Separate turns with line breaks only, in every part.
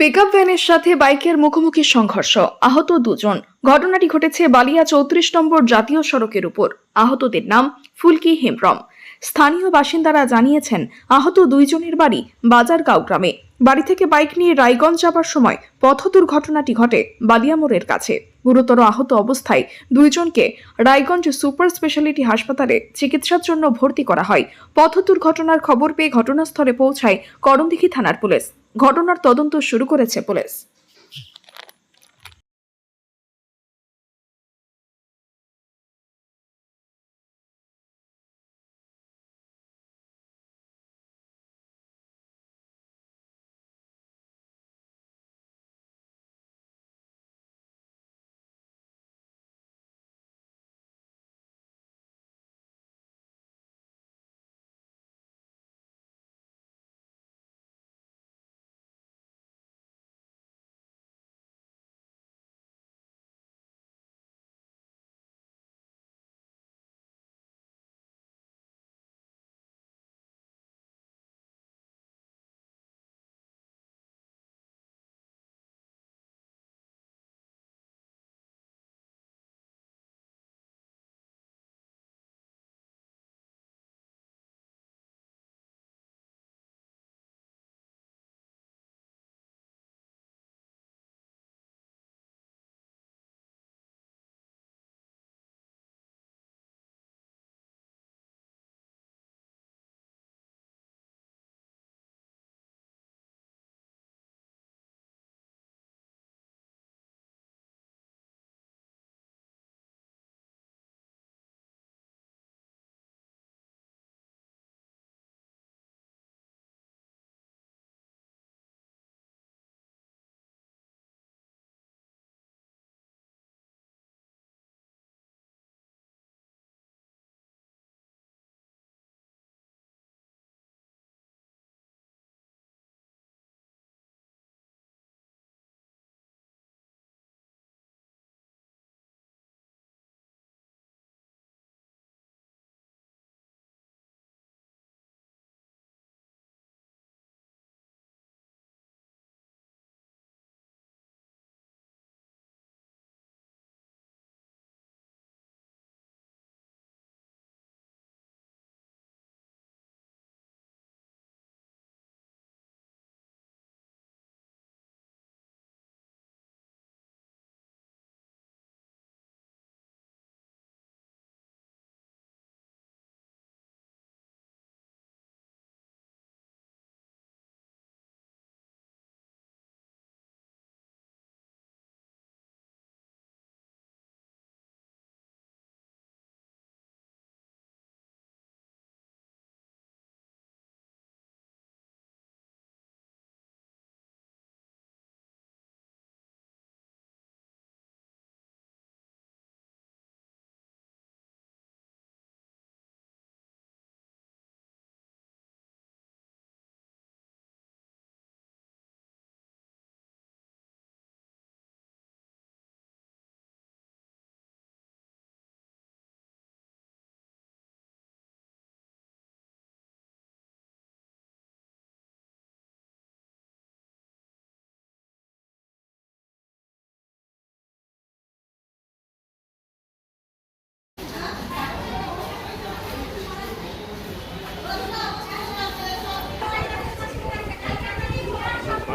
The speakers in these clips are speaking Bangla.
পিকআপ ভ্যানের সাথে বাইকের মুখোমুখি সংঘর্ষ। আহত দুজন। ঘটনাটি ঘটেছে বালিয়া চৌত্রিশ নম্বর জাতীয় সড়কের উপর। আহতদের নাম ফুলকি হেমব্রম। স্থানীয় বাসিন্দারা জানিয়েছেন, আহত দুইজনের বাড়ি বাজারগাঁও গ্রামে। বাড়ি থেকে বাইক নিয়ে রায়গঞ্জ যাবার সময় পথ দুর্ঘটনাটি ঘটে বালিয়া মোড়ের কাছে। গুরুতর আহত অবস্থায় দুইজনকে রায়গঞ্জ সুপার স্পেশালিটি হাসপাতালে চিকিৎসার জন্য ভর্তি করা হয়। পথ দুর্ঘটনার খবর পেয়ে ঘটনাস্থলে পৌঁছায় করমদিঘি থানার পুলিশ। ঘটনার তদন্ত শুরু করেছে পুলিশ।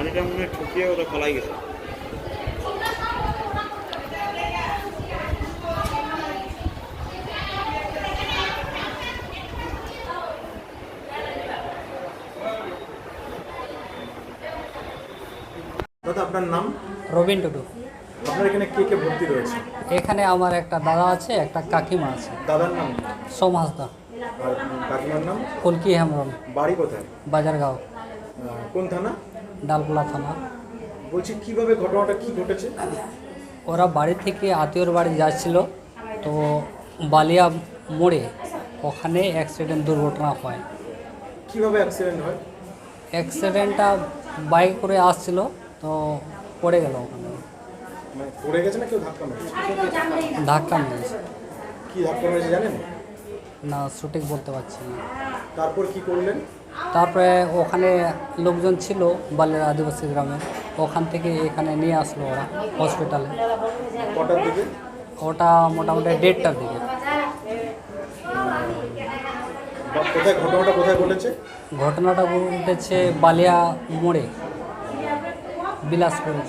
পানিটা মনে হয় ঠুকিয়ে ওটা ফলাই গেছে।
দাদা আপনার নাম?
রবিন টুডু।
আপনার এখানে কে কে ভর্তি রয়েছে?
এখানে আমার একটা দাদা আছে একটা কাকিমা আছে।
দাদার নাম?
সোম হাসদা
আর কাকিমার নাম?
ফুলকি হেমরম
বাড়ি কোথায়?
বাজারগাঁও।
কোন থানা?
ডালপোলা থানা।
বলছি কীভাবে ঘটনাটা কি ঘটেছে?
ওরা বাড়ি থেকে আত্মীয়র বাড়ি যাচ্ছিল তো বালিয়া মোড়ে ওখানে অ্যাক্সিডেন্ট দুর্ঘটনা হয়।
কীভাবে অ্যাক্সিডেন্ট হয়?
অ্যাক্সিডেন্টটা বাইক করে আসছিল তো পড়ে গেল ওখানে।
মানে পড়ে গেছে না কেউ ধাক্কা মেরেছে?
ধাক্কা মেরেছে।
কি ধাক্কা মেরেছে জানেন?
না সঠিক বলতে পারছি না।
তারপর কি করলেন?
তারপরে ওখানে লোকজন ছিল বালিয়া আদিবাসী গ্রামে। ওখান থেকে এখানে নিয়ে আসলো ওরা হসপিটালে
কটার দিকে?
ওটা মোটামুটি দেড়টার দিকে।
কোথায় ঘটনাটা কোথায় ঘটেছে?
ঘটনাটা ঘটেছে বালিয়া মোড়ে বিলাসপুরে।